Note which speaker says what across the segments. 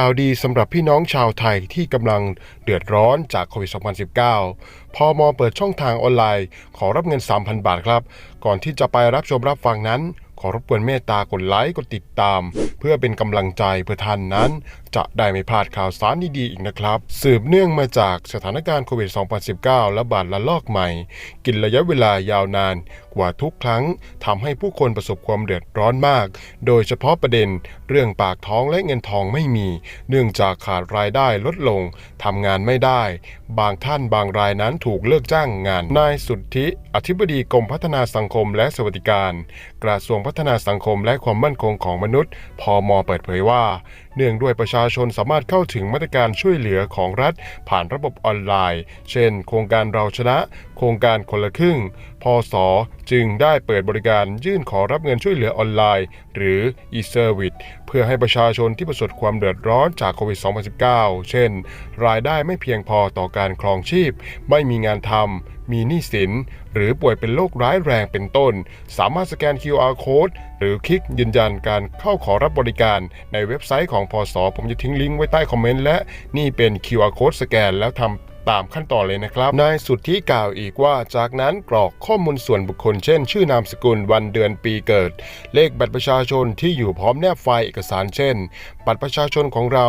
Speaker 1: ข่าวดีสำหรับพี่น้องชาวไทยที่กำลังเดือดร้อนจากโควิด 2019 พอมอเปิดช่องทางออนไลน์ ขอรับเงิน 3,000 บาทครับ ก่อนที่จะไปรับชมรับฟังนั้น ขอรบกวนเมตตากดไลค์กดติดตาม เพื่อเป็นกำลังใจเพื่อท่านนั้น จะได้ไม่พลาดข่าวสารดีๆอีกนะครับ สืบเนื่องมาจากสถานการณ์โควิด 2019 ระบาดระลอกใหม่ กินระยะเวลายาวนานกว่าทุกครั้งทำให้ผู้คนประสบความเดือดร้อนมาก โดยเฉพาะประเด็นเรื่องปากท้องและเงินทองไม่มี เนื่องจากขาดรายได้ลดลงทำงานไม่ได้ บางท่านบางรายนั้นถูกเลิกจ้างงานนายสุทธิอธิบดีกรมพัฒนาสังคมและสวัสดิการ กระทรวงพัฒนาสังคมและความมั่นคงของมนุษย์พมอเปิดเผยว่า เนื่องด้วยประชาชนสามารถเข้าถึงมาตรการช่วยเหลือของรัฐ ผ่านระบบออนไลน์ เช่น โครงการเราชนะ โครงการคนละครึ่ง พศ จึงได้เปิดบริการยื่นขอรับเงินช่วยเหลือออนไลน์ หรือ e-service เพื่อให้ประชาชนที่ประสบความเดือดร้อนจากโควิด 2019 เช่น รายได้ไม่เพียงพอต่อการครองชีพ ไม่มีงานทำมีหนี้สิน หรือป่วยเป็นโรคร้ายแรงเป็นต้น สามารถสแกน QR code หรือคลิกยืนยันการเข้าขอรับบริการ ในเว็บไซต์ของพศผมจะทิ้งลิงก์ไว้ใต้คอมเมนต์และนี่เป็น QR code สแกนแล้วทำ ตามขั้นตอนเลยนะครับ นายสุดทธิกล่าวอีกว่าจากนั้นกรอกข้อมูลส่วนบุคคล เช่น ชื่อนามสกุลวันเดือนปีเกิด เลขบัตรประชาชนที่อยู่พร้อมแนบไฟล์เอกสารเช่น บัตรประชาชนของเรา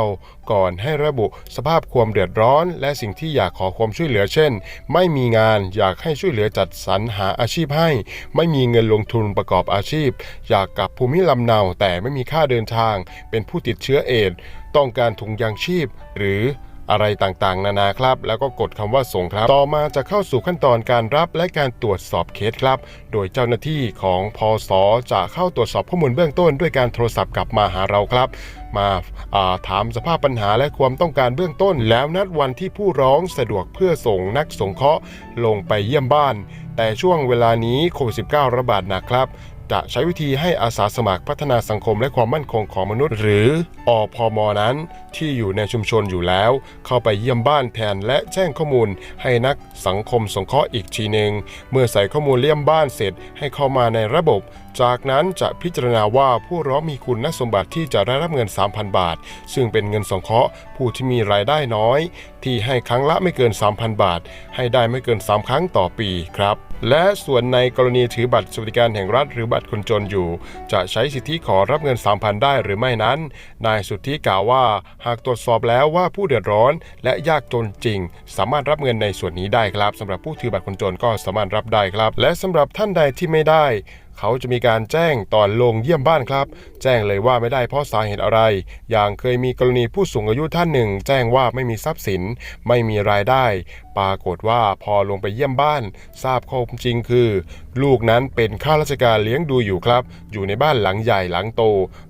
Speaker 1: ก่อนให้ระบุสภาพความเดือดร้อน และสิ่งที่อยากขอความช่วยเหลือเช่น ไม่มีงานอยากให้ช่วยเหลือจัดสรรหาอาชีพให้ ไม่มีเงินลงทุนประกอบอาชีพ อยากกลับภูมิลำเนาแต่ไม่มีค่าเดินทาง เป็นผู้ติดเชื้อเอดต้องการถุงยางชีพ หรือ อะไรต่างๆ นานาครับ แล้วก็กดคำว่าส่งครับ ต่อมาจะเข้าสู่ขั้นตอนการรับและการตรวจสอบเคสครับ โดยเจ้าหน้าที่ของพอสจะเข้าตรวจสอบข้อมูลเบื้องต้น ด้วยการโทรศัพท์กลับมาหาเราครับ มาาถามสภาพปัญหาและความต้องการเบื้องต้น แล้วนัดวันที่ผู้ร้องสะดวกเพื่อส่งนักสงเคราะห์ลงไปเยี่ยมบ้าน แต่ช่วงเวลานี้โควิด -19 ระบาดหนักครับ จะใช้วิธีให้อาสาสมัครพัฒนาสังคมและความมั่นคงของมนุษย์ หรืออพมนั้น ที่อยู่ในชุมชนอยู่แล้ว เข้าไปเยี่ยมบ้านแทนและแจ้งข้อมูล ให้นักสังคมสงเคราะห์อีกทีหนึ่งเมื่อใส่ข้อมูลเลี่ยมบ้านเสร็จให้เข้ามาในระบบ จากนั้นจะพิจารณาว่าผู้ร้องมีคุณสมบัติที่จะได้รับเงิน 3,000 บาท ซึ่งเป็นเงินสงเคราะห์ผู้ที่มีรายได้น้อย ที่ให้ครั้งละไม่เกิน 3,000 บาท ให้ได้ไม่เกิน 3 ครั้งต่อปีครับและส่วนในกรณีถือบัตรสวัสดิการแห่งรัฐหรือบัตรคนจนอยู่ จะใช้สิทธิขอรับเงิน 3,000 ได้หรือไม่นั้น นายสุทธิกล่าวว่า หากตรวจสอบแล้วว่าผู้เดือดร้อน และยากจนจริง สามารถรับเงินในส่วนนี้ได้ครับสำหรับผู้ถือบัตรคนจนก็สามารถรับได้ครับ และสำหรับท่านใดที่ไม่ได้ เขาจะมีการแจ้งตอนลงเยี่ยมบ้านครับ แจ้งเลยว่าไม่ได้เพราะสาเหตุอะไร อย่างเคยมีกรณีผู้สูงอายุท่านหนึ่ง แจ้งว่าไม่มีทรัพย์สิน ไม่มีรายได้ ปรากฏว่าพอลงไปเยี่ยมบ้าน ทราบข้อจริงคือ ลูกนั้นเป็นข้าราชการเลี้ยงดูอยู่ครับ อยู่ในบ้านหลังใหญ่หลังโต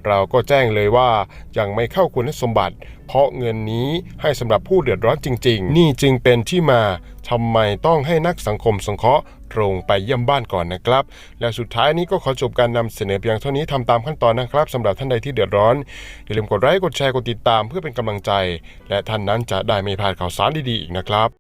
Speaker 1: เราก็แจ้งเลยว่ายังไม่เข้าคุณสมบัติ เพราะเงินนี้ให้สำหรับผู้เดือดร้อนจริง ๆ นี่จึงเป็นที่มาทำไมต้องให้นักสังคมสงเคราะห์ ตรงไปเยี่ยมบ้านก่อนนะครับ และสุดท้ายนี้ก็ขอจบการนำเสนอเพียงเท่านี้ทำตามขั้นตอนนะครับสำหรับท่านใดที่เดือดร้อน อย่าลืมกดไลค์กดแชร์กดติดตามเพื่อเป็นกำลังใจ และท่านนั้นจะได้ไม่พลาดข่าวสารดีๆอีกนะครับ